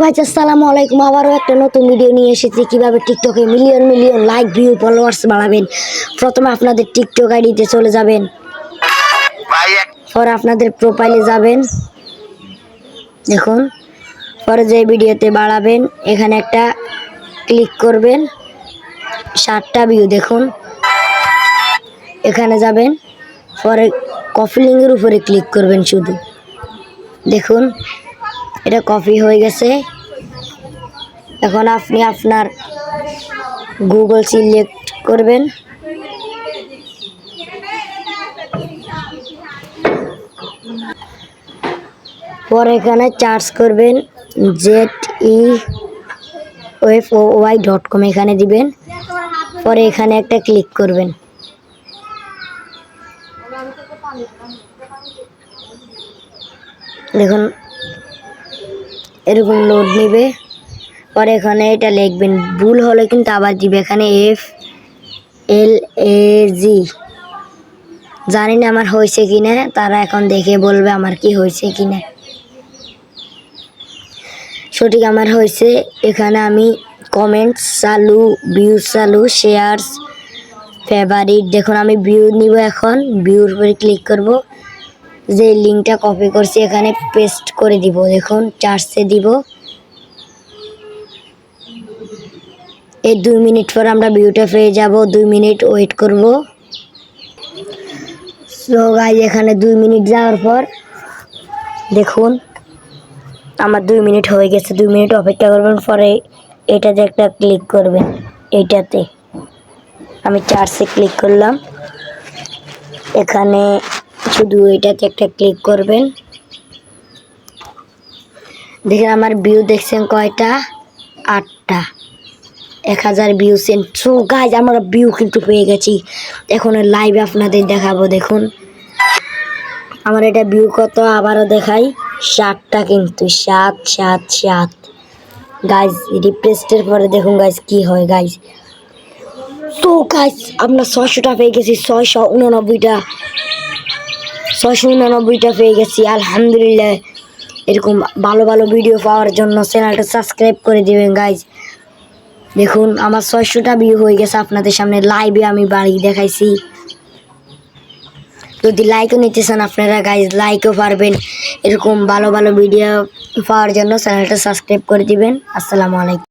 Guys আসসালামু আলাইকুম। আবারও একটা নতুন ভিডিও নিয়ে এসেছি। কীভাবে টিকটকে million million like view followers বাড়াবেন? প্রথমে আপনাদের টিকটক আইডিতে চলে যাবেন। পরে আপনাদের প্রোফাইলে যাবেন। দেখুন। পরে যে ভিডিওতে বাড়াবেন, এখানে একটা ক্লিক করবেন। ষাটটা ভিউ দেখুন। এখানে যাবেন। পরে কফি লিঙ্কের উপরে ক্লিক করবেন শুধু। দেখুন। এটা কপি হয়ে গেছে। এখন আপনি আপনার গুগল সিলেক্ট করবেন। পরে এখানে চার্জ করবেন জেড ই ওয়েফ ও ওয়াই ডট কম এখানে দিবেন। পরে এখানে একটা ক্লিক করবেন। দেখুন এরকম লোড নেবে। পরে এখানে এটা লিখবেন, ভুল হলে কিন্তু আবার দিবে। এখানে এফ এল এ জি জানি না আমার হয়েছে কি না তারা এখন দেখে বলবে আমার কি হয়েছে কি না সঠিক আমার হয়েছে, এখানে আমি কমেন্টস চালু ভিউজ চালু শেয়ারস ফেভারিট দেখুন আমি ভিউ নিব এখন ভিউর উপরে ক্লিক করব। যে লিঙ্কটা কপি করছি, এখানে পেস্ট করে দিব। দেখুন চার্জে দিব। এই দুই মিনিট পর আমরা ভিউটা পেয়ে যাব। দুই মিনিট ওয়েট করব। সো গাই এখানে দুই মিনিট যাওয়ার পর দেখুন, আমার দুই মিনিট হয়ে গেছে। দুই মিনিট অপেক্ষা করবেন, পরে এটাতে একটা ক্লিক করবেন, এইটাতে। আমি চার্জে ক্লিক করলাম। এখানে শুধু এটাতে একটা ক্লিক করবেন। দেখেন আমার ভিউ দেখছেন কয়টা? আটটা। এক হাজার ভিউ সেন সো গাইজ আমরা ভিউ কিন্তু পেয়ে গেছি। এখন লাইভ আপনাদের দেখাবো, দেখুন। আমার এটা ভিউ কত? আবারও দেখাই। সাতটা কিন্তু, সাত সাত সাত। গাইজ রিপ্রেস্টের পরে দেখুন গাইজ কি হয় গাইজ তো গাইজ আমরা ছয়শোটা পেয়ে গেছি, ছয়শো উননব্বইটা। ছয়শো উননব্বইটা পেয়ে গেছি, আলহামদুলিল্লাহ। এরকম ভালো ভালো ভিডিও পাওয়ার জন্য চ্যানেলটা সাবস্ক্রাইব করে দেবেন গাইজ দেখুন, আমার ছয়শোটা ভিউ হয়ে গেছে আপনাদের সামনে। লাইভে আমি বাড়ি দেখাইছি। যদি লাইকও নিতে চান আপনারা গাইজ লাইকও পারবেন। এরকম ভালো ভালো ভিডিও পাওয়ার জন্য চ্যানেলটা সাবস্ক্রাইব করে দিবেন। আসসালামু আলাইকুম।